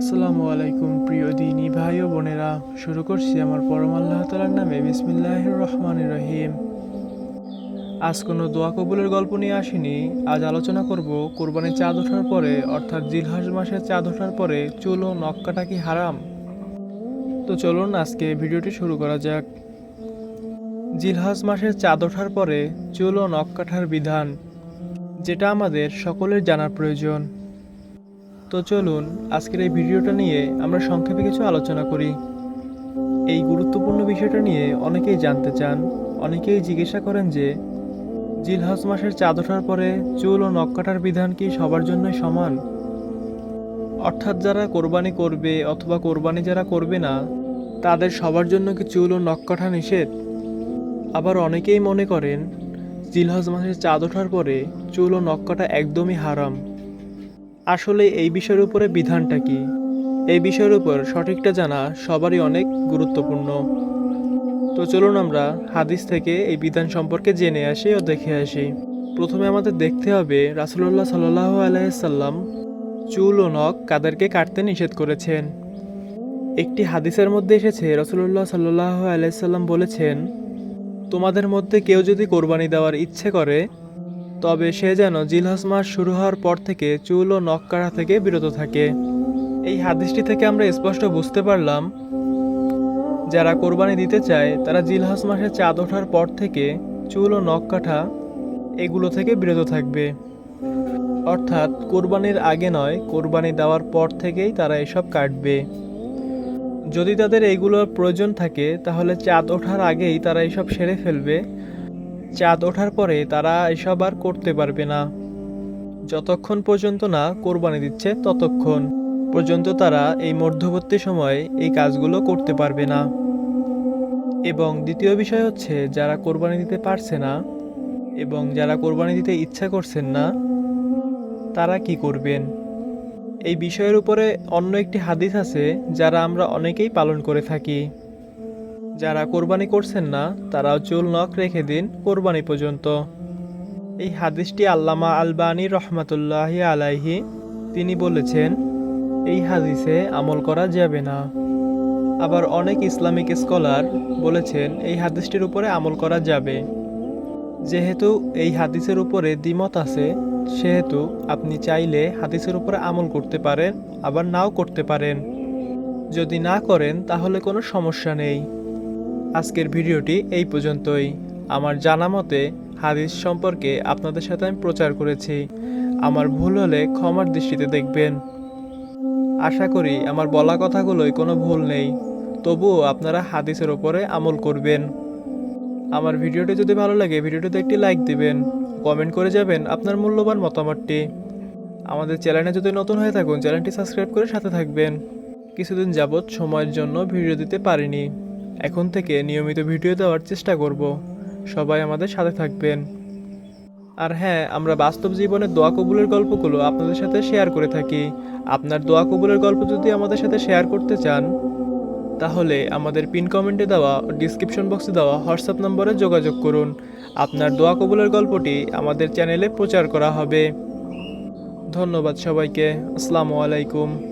আসসালামু আলাইকুম, প্রিয় দিনী ভাই ও বোনেরা। শুরু করছি আমার পরম আল্লাহ তালার নামে। বিসমিল্লাহ রহমান রহিম। আজ কোনো দোয়া কবুলের গল্প নিয়ে আসিনি। আজ আলোচনা করব কোরবানির চাঁদ ওঠার পরে, অর্থাৎ জিলহাস মাসের চাঁদ ওঠার পরে, চুল ও নখ কাটা কি হারাম? তো চলুন আজকে ভিডিওটি শুরু করা যাক। জিলহাজ মাসের চাঁদ ওঠার পরে, চুল ও নখ কাটার বিধান, যেটা আমাদের সকলের জানার প্রয়োজন। তো চলুন, আজকের এই ভিডিওটা নিয়ে আমরা সংক্ষেপে কিছু আলোচনা করি। এই গুরুত্বপূর্ণ বিষয়টা নিয়ে অনেকেই জানতে চান, অনেকেই জিজ্ঞাসা করেন যে, জিলহজ মাসের চাঁদ ওঠার পরে চুল ও নখ কাটার বিধান কি সবার জন্যই সমান? অর্থাৎ যারা কোরবানি করবে অথবা কোরবানি যারা করবে না, তাদের সবার জন্য কি চুল ও নখ কাটা নিষেধ? আবার অনেকেই মনে করেন, জিলহজ মাসের চাঁদ ওঠার পরে চুল ও নখ কাটা একদমই হারাম। আসলে এই বিষয়ের উপরে বিধানটা কি? এই বিষয়ের উপর সঠিকটা জানা সবারই অনেক গুরুত্বপূর্ণ। তো চলুন আমরা হাদিস থেকে এই বিধান সম্পর্কে জেনে আসি ও দেখে আসি। প্রথমে আমাদের দেখতে হবে রাসুল্লাহ সাল্লাহ আলাইসাল্লাম চুল ও নখ কাদেরকে কাটতে নিষেধ করেছেন। একটি হাদিসের মধ্যে এসেছে রসুল্লাহ সাল্লাহ আলাইসাল্লাম বলেছেন, তোমাদের মধ্যে কেউ যদি কোরবানি দেওয়ার ইচ্ছে করে তবে সে যেন জিলহজ মাস শুরু হওয়ার পর থেকে চুল ও নখ কাটা থেকে বিরত থাকে। এই হাদিসটি থেকে আমরা স্পষ্ট বুঝতে পারলাম, যারা কোরবানি দিতে চায়, তারা জিলহজ মাসে চাঁদ ওঠার পর থেকে চুল ও নখ কাটা এগুলো থেকে বিরত থাকবে। অর্থাৎ কোরবানির আগে নয়, কোরবানি দেওয়ার পর থেকেই তারা এসব কাটবে। যদি তাদের এইগুলোর প্রয়োজন থাকে, তাহলে চাঁদ ওঠার আগেই তারা এসব সেরে ফেলবে। চাঁদ ওঠার পরে তারা এসব আর করতে পারবে না। যতক্ষণ পর্যন্ত না কোরবানি দিচ্ছে, ততক্ষণ পর্যন্ত তারা এই মধ্যবর্তী সময়ে এই কাজগুলো করতে পারবে না। এবং দ্বিতীয় বিষয় হচ্ছে, যারা কোরবানি দিতে পারছে না এবং যারা কোরবানি দিতে ইচ্ছা করছেন না, তারা কি করবেন? এই বিষয়ের উপরে অন্য একটি হাদিস আছে, যারা আমরা অনেকেই পালন করে থাকি। যারা কোরবানি করছেন না, তারাও চুল নখ রেখে দিন কোরবানি পর্যন্ত। এই হাদিসটি আল্লামা আলবানী রহমাতুল্লাহ আলাইহি, তিনি বলেছেন, এই হাদিসে আমল করা যাবে না। আবার অনেক ইসলামিক স্কলার বলেছেন, এই হাদিসটির উপরে আমল করা যাবে। যেহেতু এই হাদিসের উপরে দ্বিমত আছে, সেহেতু আপনি চাইলে হাদিসের উপরে আমল করতে পারেন, আবার নাও করতে পারেন। যদি না করেন, তাহলে কোনো সমস্যা নেই। আজকের ভিডিওটি এই পর্যন্তই। আমার জানা মতে, হাদিস সম্পর্কে আপনাদের সাথে আমি প্রচার করেছি। আমার ভুল হলে ক্ষমার দৃষ্টিতে দেখবেন। আশা করি আমার বলা কথাগুলোই কোনো ভুল নেই। তবুও আপনারা হাদিসের ওপরে আমল করবেন। আমার ভিডিওটি যদি ভালো লাগে, ভিডিওটিতে একটি লাইক দিবেন। কমেন্ট করে যাবেন আপনার মূল্যবান মতামতটি। আমাদের চ্যানেলে যদি নতুন হয়ে থাকুন, চ্যানেলটি সাবস্ক্রাইব করে সাথে থাকবেন। কিছুদিন যাবৎ সময়ের জন্য ভিডিও দিতে পারিনি। এখন থেকে নিয়মিত ভিডিও দেওয়ার চেষ্টা করব। সবাই আমাদের সাথে থাকবেন। আর হ্যাঁ আমরা বাস্তব জীবনে দোয়া কবুলের গল্পগুলো আপনাদের সাথে শেয়ার করে থাকি। আপনার দোয়া কবুলের গল্প যদি আমাদের সাথে শেয়ার করতে চান, তাহলে আমাদের পিন কমেন্টে দেওয়া ডিসক্রিপশন বক্সে দেওয়া হোয়াটসঅ্যাপ নম্বরে যোগাযোগ করুন। আপনার দোয়া কবুলের গল্পটি আমাদের চ্যানেলে প্রচার করা হবে। ধন্যবাদ সবাইকে। আসসালামু আলাইকুম।